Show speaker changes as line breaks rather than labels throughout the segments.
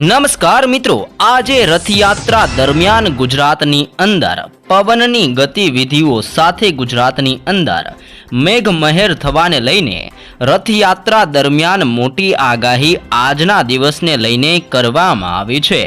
નમસ્કાર મિત્રો, આજે રથયાત્રા દરમિયાન ગુજરાતની અંદર પવનની ગતિવિધિઓ સાથે ગુજરાતની અંદર મેઘમહેર થવાને લઈને રથયાત્રા દરમિયાન મોટી આગાહી આજના દિવસને લઈને કરવામાં આવી છે.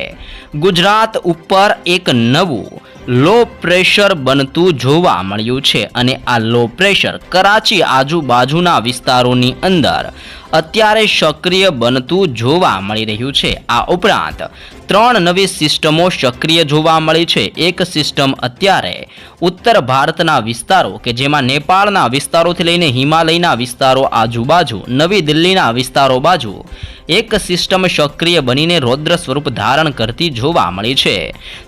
ગુજરાત ઉપર એક નવું લો પ્રેશર બનતું જોવા મળ્યું છે અને આ લો પ્રેશર કરાચી આજુબાજુના વિસ્તારોની અંદર અત્યારે સક્રિય બનતું જોવા મળી રહ્યું છે. આ ઉપરાંત, ત્રણ નવી સિસ્ટમો સક્રિય જોવા મળી છે. એક સિસ્ટમ અત્યારે ઉત્તર ભારતના વિસ્તારો કે જેમાં નેપાળના વિસ્તારોથી લઈને હિમાલયના વિસ્તારો આજુબાજુ, નવી દિલ્હીના વિસ્તારો બાજુ, એક સિસ્ટમ સક્રિય બનીને રૌદ્ર સ્વરૂપ ધારણ કરતી જોવા મળી છે.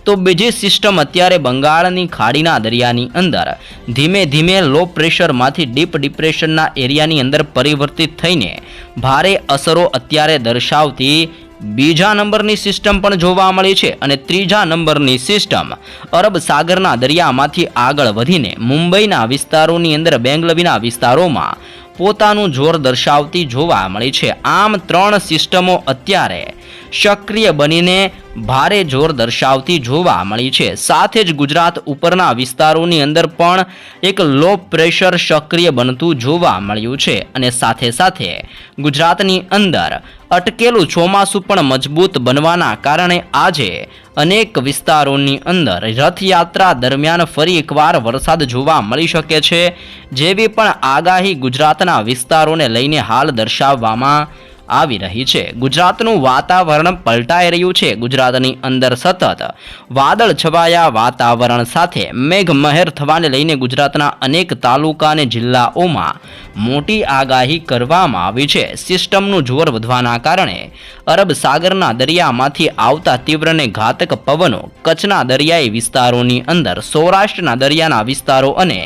તો બીજી સિસ્ટમ અત્યારે બંગાળની ખાડીના દરિયાની અંદર, ધીમે ધીમે લો પ્રેશરમાંથી ડીપ ડિપ્રેશનના એરિયાની અંદર પરિવર્તિત થઈને ભારે અસરો અત્યારે દર્શાવતી બીજા નંબરની સિસ્ટમ પણ જોવા મળી છે અને ત્રીજા નંબરની સિસ્ટમ અરબ સાગરના દરિયામાંથી આગળ વધીને મુંબઈના વિસ્તારોની અંદર બેંગલવીના વિસ્તારોમાં પોતાનું જોર દર્શાવતી જોવા મળી છે. આમ ત્રણ સિસ્ટમો અત્યારે સક્રિય બનીને ભારે જોર દર્શાવતી જોવા મળી છે. સાથે જ ગુજરાત ઉપરના વિસ્તારોની અંદર પણ એક લો પ્રેશર સક્રિય બનતું જોવા મળ્યું છે અને સાથે સાથે ગુજરાતની અંદર અટકેલું ચોમાસું પણ મજબૂત બનવાના કારણે આજે અનેક વિસ્તારોની અંદર રથયાત્રા દરમિયાન ફરી એકવાર વરસાદ જોવા મળી શકે છે, જેવી પણ આગાહી ગુજરાતના વિસ્તારોને લઈને હાલ દર્શાવવામાં આવી રહી છે. ગુજરાતનું વાતાવરણ પલટાઈ રહ્યું છે. ગુજરાતની અંદર સતત વાદળ છવાયા વાતાવરણ સાથે મેઘમહેર થવાને લઈને ગુજરાતના અનેક તાલુકા અને જિલ્લાઓમાં મોટી આગાહી કરવામાં આવી છે. સિસ્ટમનું જોર વધવાના કારણે અરબ સાગરના દરિયામાંથી આવતા તીવ્ર અને ઘાતક પવનો કચ્છના દરિયાઈ વિસ્તારોની અંદર, સૌરાષ્ટ્રના દરિયાના વિસ્તારો અને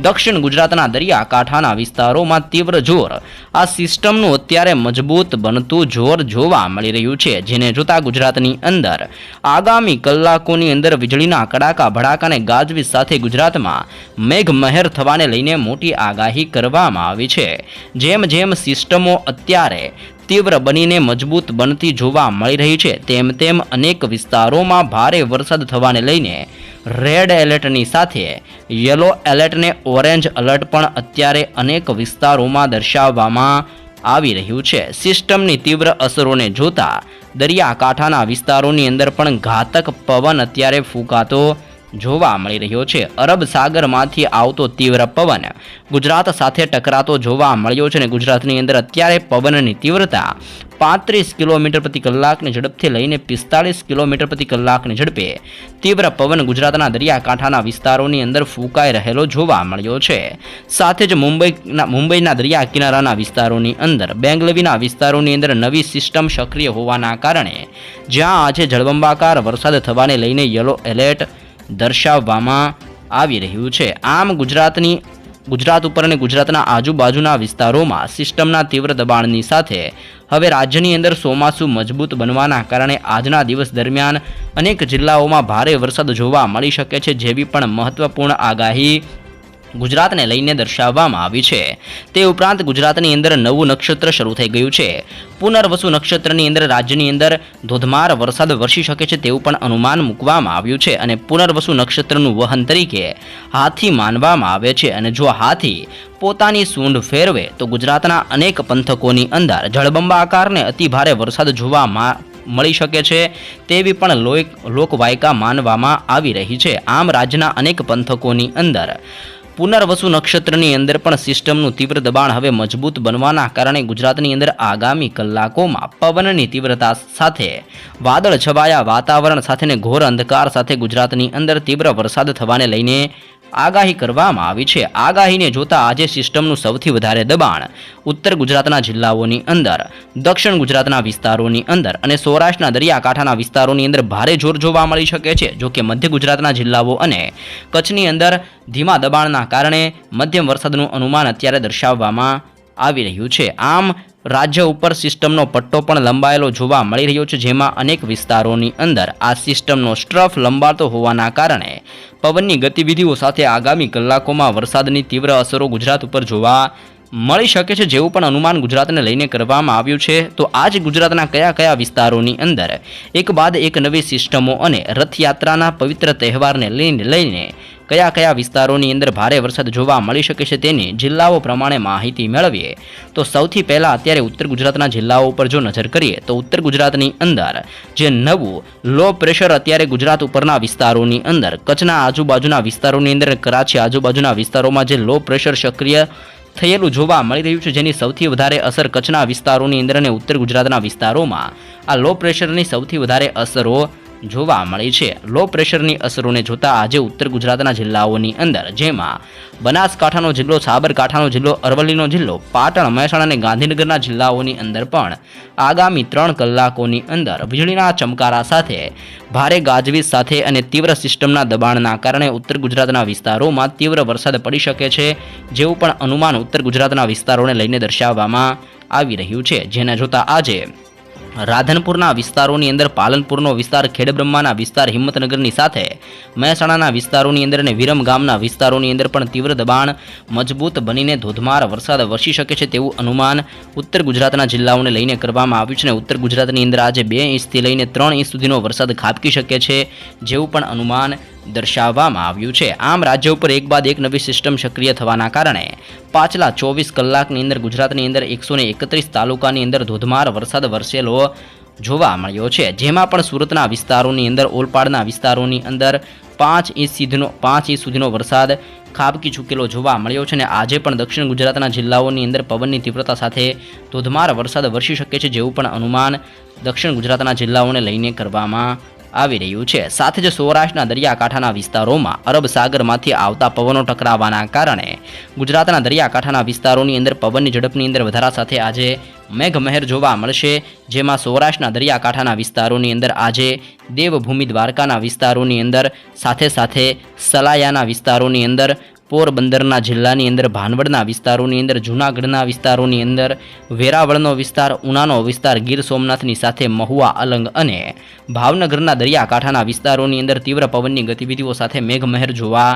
દક્ષિણ ગુજરાતના દરિયાકાંઠાના વિસ્તારોમાં તીવ્ર જોર આ સિસ્ટમનું અત્યારે મજબૂત બનતું જોર જોવા મળી રહ્યું છે, જેને જોતા ગુજરાતની અંદર આગામી કલાકોની અંદર વીજળીના કડાકા, ભડાકા અને ગાજવીજ સાથે ગુજરાતમાં મેઘમહેર થવાને લઈને મોટી આગાહી કરવામાં આવી છે. જેમ જેમ સિસ્ટમો અત્યારે તીવ્ર બનીને મજબૂત બનતી જોવા મળી રહી છે, તેમ તેમ અનેક વિસ્તારોમાં ભારે વરસાદ થવાને લઈને રેડ એલર્ટની સાથે યલો એલર્ટને ઓરેન્જ એલર્ટ પણ અત્યારે અનેક વિસ્તારોમાં દર્શાવવામાં આવી રહ્યું છે. સિસ્ટમની તીવ્ર અસરોને જોતા દરિયાકાંઠાના વિસ્તારોની અંદર પણ ઘાતક પવન અત્યારે ફૂંકાતો જોવા મળી રહ્યો છે. અરબ સાગરમાંથી આવતો તીવ્ર પવન ગુજરાત સાથે ટકરાતો જોવા મળ્યો છે અને ગુજરાતની અંદર અત્યારે પવનની તીવ્રતા પાંત્રીસ કિલોમીટર પ્રતિ કલાકની ઝડપથી લઈને પિસ્તાળીસ કિલોમીટર પ્રતિ કલાકની ઝડપે તીવ્ર પવન ગુજરાતના દરિયાકાંઠાના વિસ્તારોની અંદર ફૂંકાઈ રહેલો જોવા મળ્યો છે. સાથે જ મુંબઈના મુંબઈના દરિયા કિનારાના વિસ્તારોની અંદર, બેંગલવીના વિસ્તારોની અંદર નવી સિસ્ટમ સક્રિય હોવાના કારણે જ્યાં આજે જળબંબાકાર વરસાદ થવાને લઈને યલો એલર્ટ દર્શાવવામાં આવી રહ્યું છે. આમ ગુજરાતની, ગુજરાત ઉપર અને ગુજરાતના આજુબાજુના વિસ્તારોમાં સિસ્ટમના તીવ્ર દબાણની સાથે હવે રાજ્યની અંદર ચોમાસું મજબૂત બનવાના કારણે આજના દિવસ દરમિયાન અનેક જિલ્લાઓમાં ભારે વરસાદ જોવા મળી શકે છે જેવી પણ મહત્વપૂર્ણ આગાહી ગુજરાતને લઈને દર્શાવવામાં આવી છે. તે ઉપરાંત ગુજરાતની અંદર નવું નક્ષત્ર શરૂ થઈ ગયું છે. પુનર્વસુ નક્ષત્રની અંદર રાજ્યની અંદર ધોધમાર વરસાદ વરસી શકે છે તેવું પણ અનુમાન મૂકવામાં આવ્યું છે અને પુનર્વસુ નક્ષત્રનું વહન તરીકે હાથી માનવામાં આવે છે અને જો હાથી પોતાની સૂંઢ ફેરવે તો ગુજરાતના અનેક પંથકોની અંદર જળબંબાકારને અતિ ભારે વરસાદ જોવા મળી શકે છે તેવી પણ લોક લોકવાયકા માનવામાં આવી રહી છે. આમ રાજ્યના અનેક પંથકોની અંદર પુનર્વસુ નક્ષત્રની અંદર પણ સિસ્ટમનું તીવ્ર દબાણ હવે મજબૂત બનવાના કારણે ગુજરાતની અંદર આગામી કલાકોમાં પવનની તીવ્રતા સાથે વાદળ છવાયા વાતાવરણ સાથેને ઘોર અંધકાર સાથે ગુજરાતની અંદર તીવ્ર વરસાદ થવાને લઈને આગાહી કરવામાં આવી છે. આગાહીને જોતા આજે સિસ્ટમનું સૌથી વધારે દબાણ ઉત્તર ગુજરાતના જિલ્લાઓની અંદર, દક્ષિણ ગુજરાતના વિસ્તારોની અંદર અને સૌરાષ્ટ્રના દરિયાકાંઠાના વિસ્તારોની અંદર ભારે જોર જોવા મળી શકે છે. જોકે મધ્ય ગુજરાતના જિલ્લાઓ અને કચ્છની અંદર ધીમા દબાણના કારણે મધ્યમ વરસાદનું અનુમાન અત્યારે દર્શાવવામાં આવી રહ્યું છે. આમ રાજ્ય ઉપર સિસ્ટમનો પટ્ટો પણ લંબાયેલો જોવા મળી રહ્યો છે, જેમાં અનેક વિસ્તારોની અંદર આ સિસ્ટમનો સ્ટ્રફ લંબાતો હોવાના કારણે પવનની ગતિવિધિઓ સાથે આગામી કલાકોમાં વરસાદની તીવ્ર અસરો ગુજરાત ઉપર જોવા મળી શકે છે, જેવું પણ અનુમાન ગુજરાતને લઈને કરવામાં આવ્યું છે. તો આજ ગુજરાતના કયા કયા વિસ્તારોની અંદર એક બાદ એક નવી સિસ્ટમો અને રથયાત્રાના પવિત્ર તહેવારને લઈને લઈને કયા કયા વિસ્તારોની અંદર ભારે વરસાદ જોવા મળી શકે છે તેની જિલ્લાઓ પ્રમાણે માહિતી મેળવીએ. તો સૌથી પહેલાં અત્યારે ઉત્તર ગુજરાતના જિલ્લાઓ ઉપર જો નજર કરીએ, તો ઉત્તર ગુજરાતની અંદર જે નવું લો પ્રેશર અત્યારે ગુજરાત ઉપરના વિસ્તારોની અંદર, કચ્છના આજુબાજુના વિસ્તારોની અંદર, કરાચી આજુબાજુના વિસ્તારોમાં જે લો પ્રેશર સક્રિય થયેલું જોવા મળી રહ્યું છે, જેની સૌથી વધારે અસર કચ્છના વિસ્તારોની અંદર અને ઉત્તર ગુજરાતના વિસ્તારોમાં. આ લો પ્રેશરની સૌથી વધારે અસરો જોવા મળી છે. લો પ્રેશરની અસરોને જોતા આજે ઉત્તર ગુજરાતના જિલ્લાઓની અંદર, જેમાં બનાસકાંઠાનો જિલ્લો, સાબરકાંઠાનો જિલ્લો, અરવલ્લીનો જિલ્લો, પાટણ, મહેસાણા અને ગાંધીનગરના જિલ્લાઓની અંદર પણ આગામી ત્રણ કલાકોની અંદર વીજળીના ચમકારા સાથે, ભારે ગાજવીજ સાથે અને તીવ્ર સિસ્ટમના દબાણના કારણે ઉત્તર ગુજરાતના વિસ્તારોમાં તીવ્ર વરસાદ પડી શકે છે, જેવું પણ અનુમાન ઉત્તર ગુજરાતના વિસ્તારોને લઈને દર્શાવવામાં આવી રહ્યું છે. જેને જોતા આજે રાધનપુરના વિસ્તારોની અંદર, પાલનપુરનો વિસ્તાર, ખેડબ્રહ્માના વિસ્તાર, હિંમતનગરની સાથે, મહેસાણાના વિસ્તારોની અંદર અને વિરમ ગામના વિસ્તારોની અંદર પણ તીવ્ર દબાણ મજબૂત બનીને ધોધમાર વરસાદ વરસી શકે છે તેવું અનુમાન ઉત્તર ગુજરાતના જિલ્લાઓને લઈને કરવામાં આવ્યું છે અને ઉત્તર ગુજરાતની અંદર આજે બે ઇંચથી લઈને ત્રણ ઇંચ સુધીનો વરસાદ ખાબકી શકે છે જેવું પણ અનુમાન દર્શાવવામાં આવ્યું છે. આમ, રાજ્ય ઉપર એક બાદ એક નવી સિસ્ટમ સક્રિય થવાના કારણે પાછલા ચોવીસ કલાકની અંદર ગુજરાતની અંદર એકસો એકત્રીસ તાલુકાની અંદર ધોધમાર વરસાદ વરસેલો જોવા મળ્યો છે. જેમાં પણ સુરતના વિસ્તારોની અંદર, ઓલપાડના વિસ્તારોની અંદર પાંચ ઇંચ સુધીનો, પાંચ ઇંચ સુધીનો વરસાદ ખાબકી ચૂકેલો જોવા મળ્યો છે અને આજે પણ દક્ષિણ ગુજરાતના જિલ્લાઓની અંદર પવનની તીવ્રતા સાથે ધોધમાર વરસાદ વરસી શકે છે, જેવું પણ અનુમાન દક્ષિણ ગુજરાતના જિલ્લાઓને લઈને કરવામાં આવી રહ્યું છે. સાથે જ સૌરાષ્ટ્રના દરિયાકાંઠાના વિસ્તારોમાં અરબ સાગરમાંથી આવતા પવનો ટકરાવાના કારણે ગુજરાતના દરિયાકાંઠાના વિસ્તારોની અંદર પવનની ઝડપની અંદર વધારા સાથે આજે મેઘમહેર જોવા મળશે. જેમાં સૌરાષ્ટ્રના દરિયાકાંઠાના વિસ્તારોની અંદર આજે દેવભૂમિ દ્વારકાના વિસ્તારોની અંદર, સાથે સાથે સલાયાના વિસ્તારોની અંદર પોરબંદરના જિલ્લાની અંદર, ભાનવડના વિસ્તારોની અંદર, જૂનાગઢના વિસ્તારોની અંદર, વેરાવળનો વિસ્તાર, ઉનાનો વિસ્તાર, ગીર સોમનાથની સાથે મહુવા, અલંગ અને ભાવનગરના દરિયાકાંઠાના વિસ્તારોની અંદર તીવ્ર પવનની ગતિવિધિઓ સાથે મેઘમહેર જોવા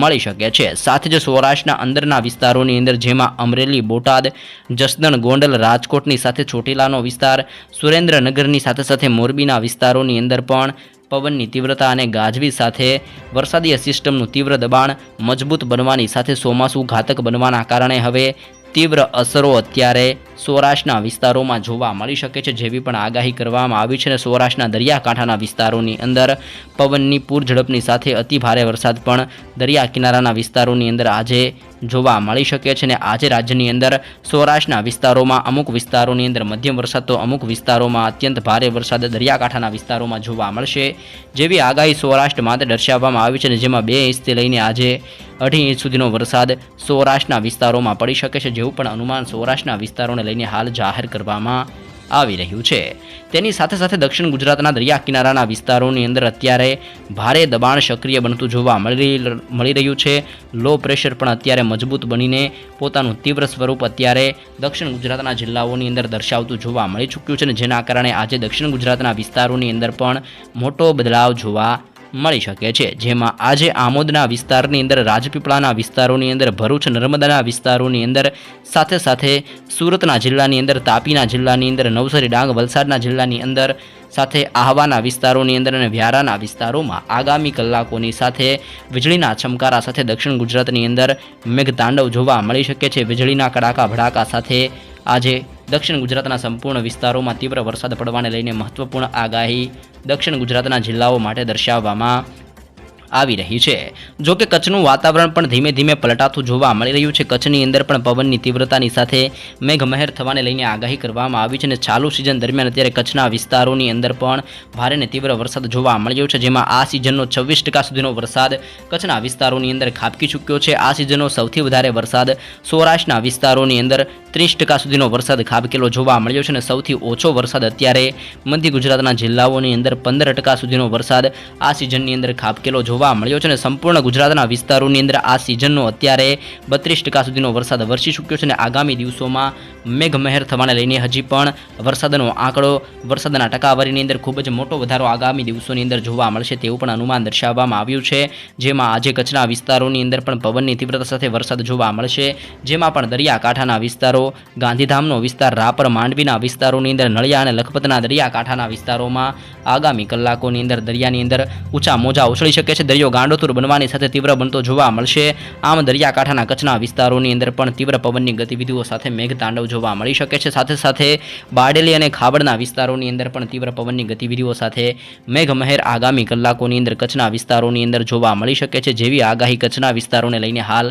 મળી શકે છે. સાથે જ સૌરાષ્ટ્રના અંદરના વિસ્તારોની અંદર, જેમાં અમરેલી, બોટાદ, જસદણ, ગોંડલ, રાજકોટની સાથે ચોટીલાનો વિસ્તાર, સુરેન્દ્રનગરની સાથે સાથે મોરબીના વિસ્તારોની અંદર પણ પવનની તીવ્રતા અને ગાજવી સાથે વરસાદીય સિસ્ટમનું તીવ્ર દબાણ મજબૂત બનવાની સાથે ચોમાસું ઘાતક બનવાના કારણે હવે તીવ્ર અસરો અત્યારે સૌરાષ્ટ્રના વિસ્તારોમાં જોવા મળી શકે છે, જેવી પણ આગાહી કરવામાં આવી છે. અને સૌરાષ્ટ્રના દરિયાકાંઠાના વિસ્તારોની અંદર પવનની પૂર ઝડપની સાથે અતિ ભારે વરસાદ પણ દરિયા કિનારાના વિસ્તારોની અંદર આજે જોવા મળી શકે છે અને આજે રાજ્યની અંદર સૌરાષ્ટ્રના વિસ્તારોમાં અમુક વિસ્તારોની અંદર મધ્યમ વરસાદ તો અમુક વિસ્તારોમાં અત્યંત ભારે વરસાદ દરિયાકાંઠાના વિસ્તારોમાં જોવા મળશે. જેવી આગાહી સૌરાષ્ટ્ર માટે દર્શાવવામાં આવી છે અને જેમાં બે ઇંચથી લઈને આજે અઢી ઇંચ સુધીનો વરસાદ સૌરાષ્ટ્રના વિસ્તારોમાં પડી શકે છે. જેવું પણ અનુમાન સૌરાષ્ટ્રના વિસ્તારોને લઈને હાલ જાહેર કરવામાં આવી રહ્યું છે. તેની સાથે સાથે દક્ષિણ ગુજરાતના દરિયા કિનારાના વિસ્તારોની અંદર અત્યારે ભારે દબાણ સક્રિય બનતું જોવા મળી મળી રહ્યું છે. લો પ્રેશર પણ અત્યારે મજબૂત બનીને પોતાનું તીવ્ર સ્વરૂપ અત્યારે દક્ષિણ ગુજરાતના જિલ્લાઓની અંદર દર્શાવતું જોવા મળી ચૂક્યું છે અને જેના કારણે આજે દક્ષિણ ગુજરાતના વિસ્તારોની અંદર પણ મોટો બદલાવ જોવા મળી શકે છે. જેમાં આજે આમોદના વિસ્તારની અંદર, રાજપીપળાના વિસ્તારોની અંદર, ભરૂચ, નર્મદાના વિસ્તારોની અંદર, સાથે સાથે સુરતના જિલ્લાની અંદર, તાપીના જિલ્લાની અંદર, નવસારી, ડાંગ, વલસાડના જિલ્લાની અંદર, સાથે આહવાના વિસ્તારોની અંદર અને વ્યારાના વિસ્તારોમાં આગામી કલાકોની સાથે વીજળીના ચમકારા સાથે દક્ષિણ ગુજરાતની અંદર મેઘતાંડવ જોવા મળી શકે છે. વીજળીના કડાકા ભડાકા સાથે આજે દક્ષિણ ગુજરાતના સંપૂર્ણ વિસ્તારોમાં તીવ્ર વરસાદ પડવાને લઈને મહત્વપૂર્ણ આગાહી દક્ષિણ ગુજરાતના જિલ્લાઓ માટે દર્શાવવામાં આવી રહી છે. જો કે કચ્છનું વાતાવરણ પણ ધીમે ધીમે પલટાતું જોવા મળી રહ્યું છે. કચ્છની અંદર પણ પવનની તીવ્રતાની સાથે મેઘમહેર થવાને લઈને આગાહી કરવામાં આવી છે અને ચાલુ સિઝન દરમિયાન અત્યારે કચ્છના વિસ્તારોની અંદર પણ ભારે અને તીવ્ર વરસાદ જોવા મળ્યો છે. જેમાં આ સિઝનનો છવ્વીસ સુધીનો વરસાદ કચ્છના વિસ્તારોની અંદર ખાબકી ચૂક્યો છે. આ સિઝનનો સૌથી વધારે વરસાદ સૌરાષ્ટ્રના વિસ્તારોની અંદર ત્રીસ સુધીનો વરસાદ ખાબકેલો જોવા મળ્યો છે અને સૌથી ઓછો વરસાદ અત્યારે મધ્ય ગુજરાતના જિલ્લાઓની અંદર પંદર સુધીનો વરસાદ આ સિઝનની અંદર ખાબકેલો જોવા જોવા મળ્યો છે અને સંપૂર્ણ ગુજરાતના વિસ્તારોની અંદર આ સિઝનનો અત્યારે બત્રીસ ટકા સુધીનો વરસાદ વરસી ચૂક્યો છે અને આગામી દિવસોમાં મેઘમહેર થવાને લઈને હજી પણ વરસાદનો આંકડો, વરસાદના ટકાવારીની અંદર ખૂબ જ મોટો વધારો આગામી દિવસોની અંદર જોવા મળશે તેવું પણ અનુમાન દર્શાવવામાં આવ્યું છે. જેમાં આજે કચ્છના વિસ્તારોની અંદર પણ પવનની તીવ્રતા સાથે વરસાદ જોવા મળશે. જેમાં પણ દરિયાકાંઠાના વિસ્તારો, ગાંધીધામનો વિસ્તાર, રાપર, માંડવીના વિસ્તારોની અંદર નળિયા અને લખપતના દરિયાકાંઠાના વિસ્તારોમાં આગામી કલાકોની અંદર દરિયાની અંદર ઊંચા મોજા ઉછળી શકે છે. દરિયો ગાંડોતુર બનવાની સાથે તીવ્ર બનતો જોવા મળશે. આમ દરિયાકાંઠાના કચ્છના વિસ્તારોની અંદર પણ તીવ્ર પવનની ગતિવિધિઓ સાથે મેઘતાંડવ જોવા મળી શકે છે. સાથે સાથે બારડેલી અને ખાબડના વિસ્તારોની અંદર પણ તીવ્ર પવનની ગતિવિધિઓ સાથે મેઘમહેર આગામી કલાકોની અંદર કચ્છના વિસ્તારોની અંદર જોવા મળી શકે છે. જેવી આગાહી કચ્છના વિસ્તારોને લઈને હાલ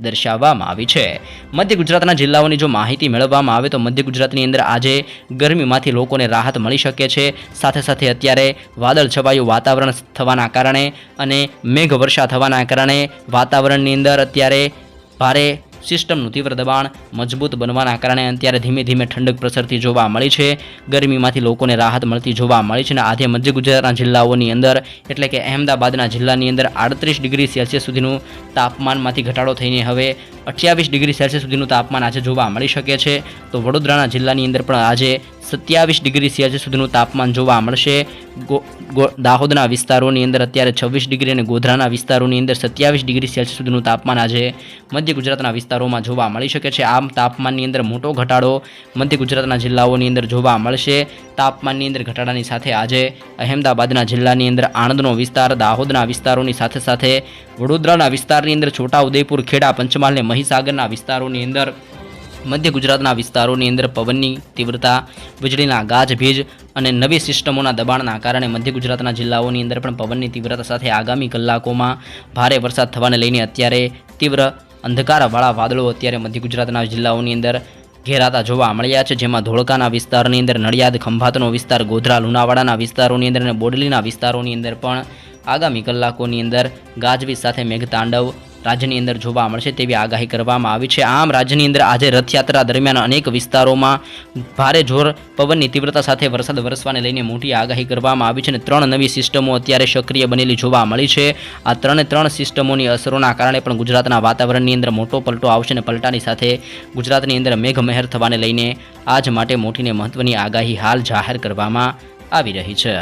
દર્શાવવામાં આવી છે. મધ્ય ગુજરાતના જિલ્લાઓની જો માહિતી મેળવવામાં આવે તો મધ્ય ગુજરાતની અંદર આજે ગરમીમાંથી લોકોને રાહત મળી શકે છે. સાથે સાથે અત્યારે વાદળ છવાયું વાતાવરણ થવાના કારણે અને મેઘ વર્ષા થવાના કારણે વાતાવરણની અંદર અત્યારે ભારે સિસ્ટમનું તીવ્ર દબાણ મજબૂત બનવાના કારણે અત્યારે ધીમે ધીમે ઠંડક પ્રસરતી જોવા મળી છે. ગરમીમાંથી લોકોને રાહત મળતી જોવા મળી છે અને આજે મધ્ય ગુજરાતના જિલ્લાઓની અંદર એટલે કે અહેમદાબાદના જિલ્લાની અંદર આડત્રીસ ડિગ્રી સેલ્સિયસ સુધીનું તાપમાનમાંથી ઘટાડો થઈને હવે અઠ્યાવીસ ડિગ્રી સેલ્સિયસ સુધીનું તાપમાન આજે જોવા મળી શકે છે. તો વડોદરાના જિલ્લાની અંદર પણ આજે સત્યાવીસ ડિગ્રી સેલ્સિયસ સુધીનું તાપમાન જોવા મળશે. દાહોદના વિસ્તારોની અંદર અત્યારે છવ્વીસ ડિગ્રી અને ગોધરાના વિસ્તારોની અંદર સત્યાવીસ ડિગ્રી સેલ્સિયસ સુધીનું તાપમાન આજે મધ્ય ગુજરાતના વિસ્તારોમાં જોવા મળી શકે છે. આમ તાપમાનની અંદર મોટો ઘટાડો મધ્ય ગુજરાતના જિલ્લાઓની અંદર જોવા મળશે. તાપમાનની અંદર ઘટાડાની સાથે આજે અહેમદાબાદના જિલ્લાની અંદર આણંદનો વિસ્તાર, દાહોદના વિસ્તારોની સાથે સાથે વડોદરાના વિસ્તારની અંદર છોટાઉદેપુર, ખેડા, પંચમહાલ અને મહીસાગરના વિસ્તારોની અંદર મધ્ય ગુજરાતના વિસ્તારોની અંદર પવનની તીવ્રતા, વીજળીના ગાજભીજ અને નવી સિસ્ટમોના દબાણના કારણે મધ્ય ગુજરાતના જિલ્લાઓની અંદર પણ પવનની તીવ્રતા સાથે આગામી કલાકોમાં ભારે વરસાદ થવાને લઈને અત્યારે તીવ્ર અંધકારવાળા વાદળો અત્યારે મધ્ય ગુજરાતના જિલ્લાઓની અંદર ઘેરાતા જોવા મળ્યા છે, જેમાં ધોળકાના વિસ્તારની અંદર નડિયાદ, ખંભાતનો વિસ્તાર, ગોધરા, લુણાવાડાના વિસ્તારોની અંદર અને બોડલીના વિસ્તારોની અંદર પણ આગામી કલાકોની અંદર ગાજવીજ સાથે મેઘતાંડવ રાજ્યની અંદર જોવા મળશે તેવી આગાહી કરવામાં આવી છે. આમ, રાજ્યની અંદર આજે રથયાત્રા દરમિયાન અનેક વિસ્તારોમાં ભારે જોર પવનની તીવ્રતા સાથે વરસાદ વરસવાને લઈને મોટી આગાહી કરવામાં આવી છે અને ત્રણ નવી સિસ્ટમો અત્યારે સક્રિય બનેલી જોવા મળી છે. આ ત્રણે ત્રણ સિસ્ટમોની અસરોના કારણે પણ ગુજરાતના વાતાવરણની અંદર મોટો પલટો આવશે અને પલટાની સાથે ગુજરાતની અંદર મેઘમહેર થવાને લઈને આજ માટે મોટીને મહત્વની આગાહી હાલ જાહેર કરવામાં આવી રહી છે.